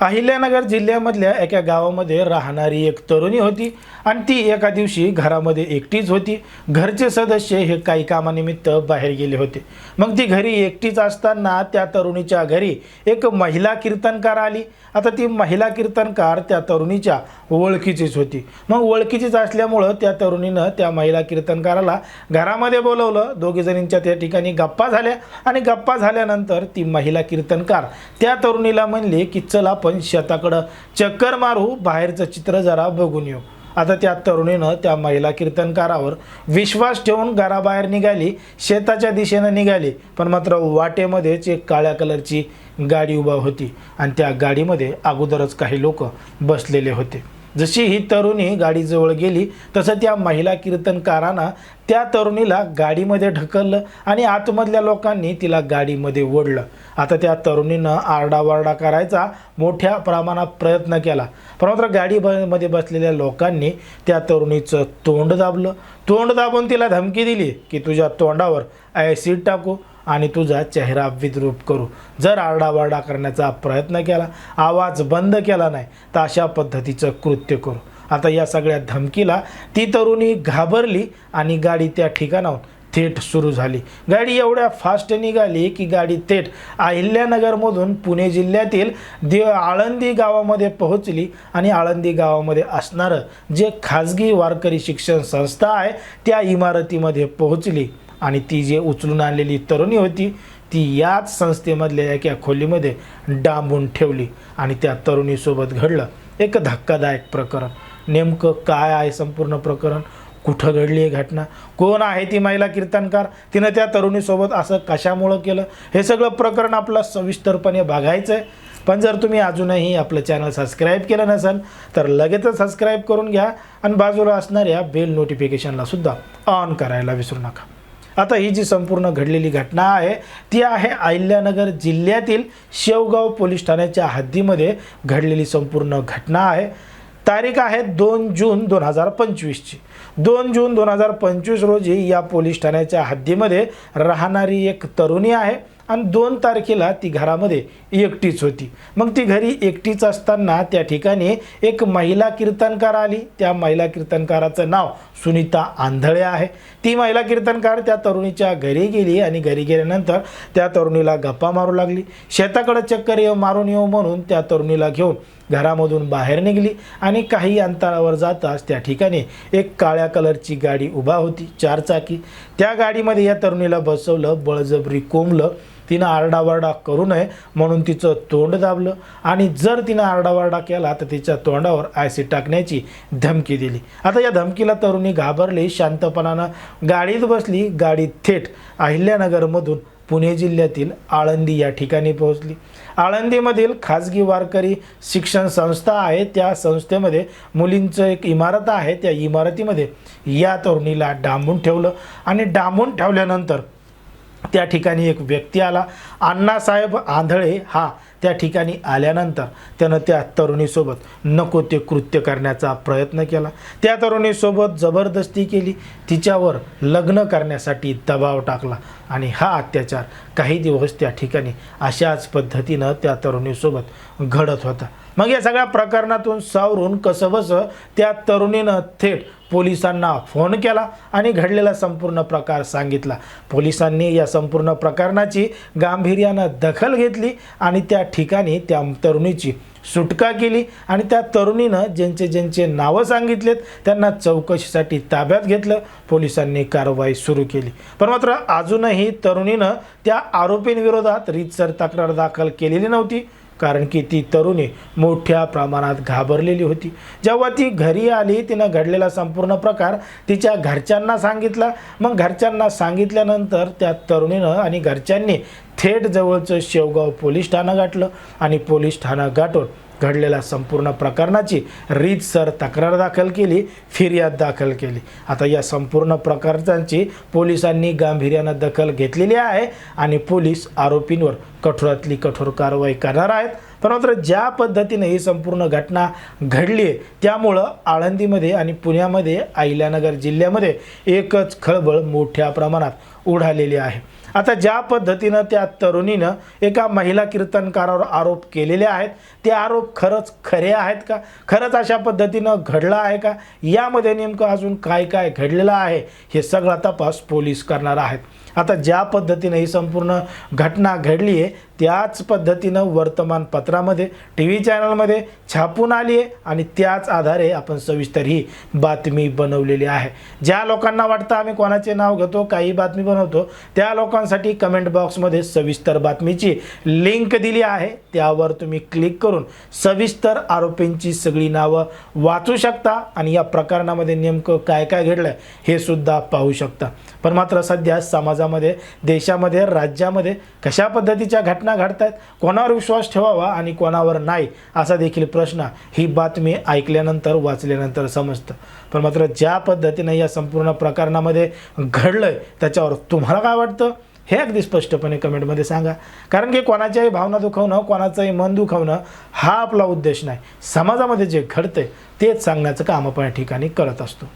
अहिल्यानगर जिल्ह्यामधल्या एका गावामध्ये राहणारी एक तरुणी होती आणि ती एका दिवशी घरामध्ये एकटीच होती. घरचे सदस्य हे काही कामानिमित्त बाहेर गेले होते. मग ती घरी एकटीच असताना त्या तरुणीच्या घरी एक महिला कीर्तनकार आली. आता ती महिला कीर्तनकार त्या तरुणीच्या ओळखीचीच होती. मग ओळखीचीच असल्यामुळं त्या तरुणीनं त्या महिला कीर्तनकाराला घरामध्ये बोलवलं. दोघीजणींच्या त्या ठिकाणी गप्पा झाल्या आणि गप्पा झाल्यानंतर ती महिला कीर्तनकार त्या तरुणीला म्हणली की चला आपण शेताकडं चक्कर मारू बाहेरचं चित्र जरा बघून येऊ. आता त्या तरुणीनं त्या महिला कीर्तनकारावर विश्वास ठेवून घराबाहेर निघाली शेताच्या दिशेनं निघाली पण मात्र वाटेमध्येच एक काळ्या कलरची गाडी उभा होती आणि त्या गाडीमध्ये अगोदरच काही लोक बसलेले होते. जशी ही तरुणी गाडीजवळ गेली तसं त्या महिला कीर्तनकारानं त्या तरुणीला गाडीमध्ये ढकललं आणि आतमधल्या लोकांनी तिला गाडीमध्ये ओढलं. आता त्या तरुणीनं आरडाओरडा करायचा मोठ्या प्रमाणात प्रयत्न केला. पण मात्र गाडी ब मध्ये बसलेल्या लोकांनी त्या तरुणीचं तोंड दाबलं. तोंड दाबून तिला धमकी दिली की तुझ्या तोंडावर ॲसिड टाकू. आणि तुझा चेहरा विद्रूप करू. जर आरडावारडा करण्याचा प्रयत्न केला आवाज बंद केला नाही तर अशा पद्धतीचं कृत्य करू. आता या सगळ्या धमकीला ती तरुणी घाबरली आणि गाडी त्या ठिकाणाहून थेट सुरू झाली. गाडी एवढ्या फास्ट निघाली की गाडी थेट अहिल्यानगरमधून पुणे जिल्ह्यातील दे आळंदी गावामध्ये पोहोचली आणि आळंदी गावामध्ये असणारं जे खाजगी वारकरी शिक्षण संस्था आहे त्या इमारतीमध्ये पोहोचली. आणि ती जे उचलून आणलेली तरुणी होती ती याच संस्थेमधल्या एका खोलीमध्ये डांबून ठेवली आणि त्या तरुणीसोबत घडलं एक धक्कादायक प्रकरण. नेमकं काय आहे संपूर्ण प्रकरण? कुठं घडली आहे घटना? कोण आहे ती महिला कीर्तनकार? तिनं त्या तरुणीसोबत असं कशामुळं केलं? हे सगळं प्रकरण आपलं सविस्तरपणे बघायचं आहे पण जर तुम्ही अजूनही आपलं चॅनल सबस्क्राईब केलं नसेल तर लगेचच सबस्क्राईब करून घ्या आणि बाजूला असणाऱ्या बेल नोटिफिकेशनला सुद्धा ऑन करायला विसरू नका. आता ही जी संपूर्ण घडलेली घटना आहे ती आहे अहिल्यानगर जिल्ह्यातील शेवगाव पोलीस ठाण्याच्या हद्दीमध्ये घडलेली संपूर्ण घटना आहे. तारीख आहे दोन जून दोन हजार पंचवीसची. दोन जून दोन हजार पंचवीस रोजी या पोलीस ठाण्याच्या हद्दीमध्ये राहणारी एक तरुणी आहे. आणि दोन तारखेला ती घरामध्ये एकटीच होती. मग ती घरी एकटीच असताना त्या ठिकाणी एक महिला कीर्तनकार आली. त्या महिला कीर्तनकाराचं नाव सुनीता आंधळे आहे. ती महिला कीर्तनकार त्या तरुणीच्या घरी गेली आणि घरी गेल्यानंतर त्या तरुणीला गप्पा मारू लागली. शेताकडे चक्कर येऊ मारून येऊ म्हणून त्या तरुणीला घेऊन घरामधून बाहेर निघली आणि काही अंतरावर जाताच त्या ठिकाणी एक काळ्या कलरची गाडी उभा होती चारचाकी. त्या गाडीमध्ये या तरुणीला बसवलं बळजबरी कोंबलं. तिनं आरडावरडा करू नये म्हणून तिचं तोंड दाबलं. आणि जर तिनं आरडावरडा केला तर तिच्या तोंडावर ॲसिड टाकण्याची धमकी दिली. आता या धमकीला तरुणी घाबरली शांतपणानं गाडीत बसली गाडी थेट अहिल्यानगरमधून पुणे जिल्ह्यातील आळंदी या ठिकाणी पोहोचली. आळंदीमधील खाजगी वारकरी शिक्षण संस्था आहे. त्या संस्थेमध्ये मुलींचं एक इमारत आहे. त्या इमारतीमध्ये या तरुणीला डांबून ठेवलं. आणि डांबून ठेवल्यानंतर त्या ठिकाणी एक व्यक्ती आला. अण्णासाहेब आंधळे हा त्या ठिकाणी आल्यानंतर त्यानं त्या तरुणीसोबत नको ते कृत्य करण्याचा प्रयत्न केला. त्या तरुणीसोबत जबरदस्ती केली. तिच्यावर लग्न करण्यासाठी दबाव टाकला. आणि हा अत्याचार काही दिवस त्या ठिकाणी अशाच पद्धतीनं त्या तरुणीसोबत घडत होता. मग या सगळ्या प्रकरणातून सावरून कसंबसं त्या तरुणीनं थेट पोलिसांना फोन केला आणि घडलेला संपूर्ण प्रकार सांगितला. पोलिसांनी या संपूर्ण प्रकरणाची गांभीर्यानं दखल घेतली आणि त्या ठिकाणी त्या तरुणीची सुटका केली आणि त्या तरुणीनं ज्यांचे ज्यांचे नावं सांगितलेत त्यांना चौकशीसाठी ताब्यात घेतलं. पोलिसांनी कारवाई सुरू केली. पण मात्र अजूनही तरुणीनं त्या आरोपींविरोधात रीतसर तक्रार दाखल केलेली नव्हती. कारण की ती तरुणी मोठ्या प्रमाणात घाबरलेली होती. जेव्हा ती घरी आली तिनं घडलेला संपूर्ण प्रकार तिच्या घरच्यांना सांगितला. मग घरच्यांना सांगितल्यानंतर त्या तरुणीनं आणि घरच्यांनी थेट जवळचं शेवगाव पोलीस ठाणं गाठलं आणि पोलीस ठाणं गाठून घडलेल्या संपूर्ण प्रकरणाची रीतसर तक्रार दाखल केली फिर्याद दाखल केली. आता या संपूर्ण प्रकरणांची पोलिसांनी गांभीर्यानं दखल घेतलेली आहे आणि पोलीस आरोपींवर कठोरातली कठोर कारवाई करणार आहेत. तर मात्र ज्या पद्धतीने ही संपूर्ण घटना घडली आहे त्यामुळं आळंदीमध्ये आणि पुण्यामध्ये अहिल्यानगर जिल्ह्यामध्ये एकच खळबळ मोठ्या प्रमाणात उडालेली आहे. आता ज्या पद्धतीनं त्या तरुणीनं एका महिला कीर्तनकारावर आरोप केलेले आहेत ते आरोप खरंच खरे आहेत का? खरंच अशा पद्धतीनं घडलं आहे का? यामध्ये नेमकं अजून काय काय घडलेलं आहे हे सगळा तपास पोलीस करणार आहेत. आता ज्या पद्धतीनं ही संपूर्ण घटना घडली आहे त्याच पद्धतीनं वर्तमानपत्रामध्ये टी व्ही चॅनलमध्ये छापून आली आहे आणि त्याच आधारे आपण सविस्तर ही बातमी बनवलेली आहे. ज्या लोकांना वाटतं आम्ही कोणाचे नाव घेतो काही बातमी बनवतो त्या लोकांसाठी कमेंट बॉक्समध्ये सविस्तर बातमीची लिंक दिली आहे. त्यावर तुम्ही क्लिक करून सविस्तर आरोपींची सगळी नावं वाचू शकता आणि या प्रकरणामध्ये नेमकं काय काय घडलं हे सुद्धा पाहू शकता. पण मात्र सध्या समाजामध्ये देशामध्ये राज्यामध्ये कशा पद्धतीच्या घटना घडत आहेत कोणावर विश्वास ठेवावा आणि कोणावर नाही असा देखील प्रश्न ही बातमी ऐकल्यानंतर वाचल्यानंतर समजतं. पण मात्र ज्या पद्धतीनं या संपूर्ण प्रकरणामध्ये घडलं आहे त्याच्यावर तुम्हाला काय वाटतं? हे अगदी स्पष्टपणे कमेंटमध्ये सांगा. कारण की कोणाच्याही भावना दुखवणं कोणाचंही मन दुखवणं हा आपला उद्देश नाही. समाजामध्ये जे घडतं तेच सांगण्याचं काम आपण या ठिकाणी करत असतो.